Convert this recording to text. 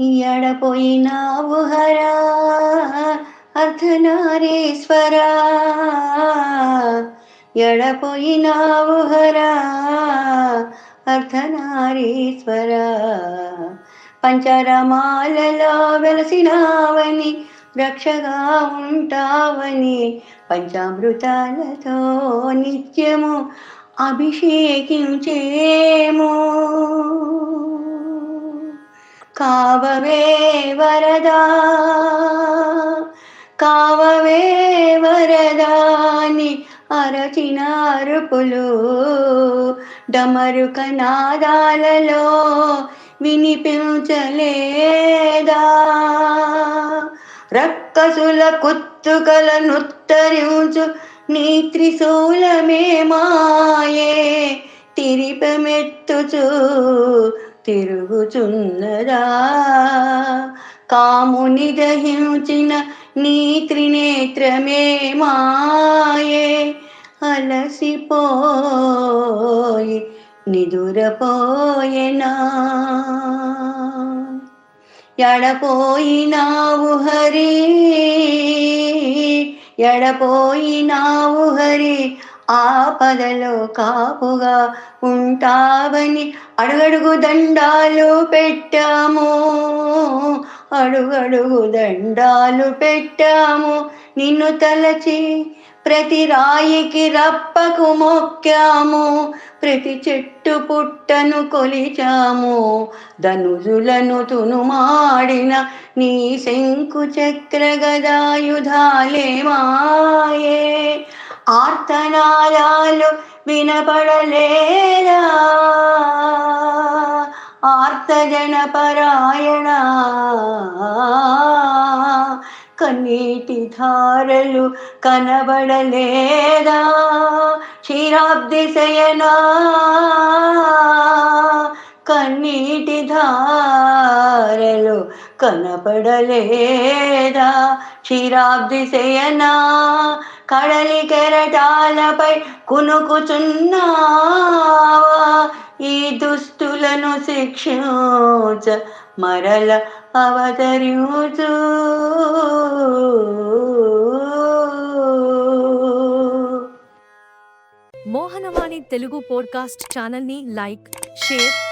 ఎడపోయినావు హరా అర్ధనారీశ్వరా. ఎడపోయినావు హరా అర్ధనారీశ్వరా. పంచరమాలలో వెలసినావని రక్షగా ఉంటావని పంచామృతాలతో నిత్యము అభిషేకించేము. కావవే వరదా కావవే వరదాని అరచిన అరుపులు డమరుక నాదాలలో వినిపించలేదా? రక్కసుల కుత్తుకల నుత్తరించు నీ త్రిశూలమే మాయే తిరిపమెత్తుచు తిరుగుచున్నదా కాముని దహించిన నీ త్రినేత్రమే మాయే. అలసిపోయి నిదురపోయెనా? ఎడపోయినావు హరి ఎడపోయినావు హరి ఆపదలో కాపుగా ఉంటావని అడుగడుగు దండాలు పెట్టాము. అడుగడుగు దండాలు పెట్టాము. నిన్ను తలచి ప్రతి రాయికి రప్పకు మొక్కాము. ప్రతి చెట్టు పుట్టను కొలిచాము. ధనుజులను తునుమాడిన నీ శంకు చక్రగదాయుధాలే మాయే. ఆర్తనాదాలు వినపడలేదా? ఆర్తజన పరాయణ కన్నీటి ధారలు కనబడలేదా? క్షీరాబ్ది శయనా కన్నీటి ధారలు కనపడలేదా? క్షీరాబ్ది శయనా కడలి కెరటాలపై కునుకుచున్నావా? ఈ దుస్తులను శిక్ష మరల అవతరించు. మోహనవాణి తెలుగు పోడ్కాస్ట్ ఛానల్ని లైక్ షేర్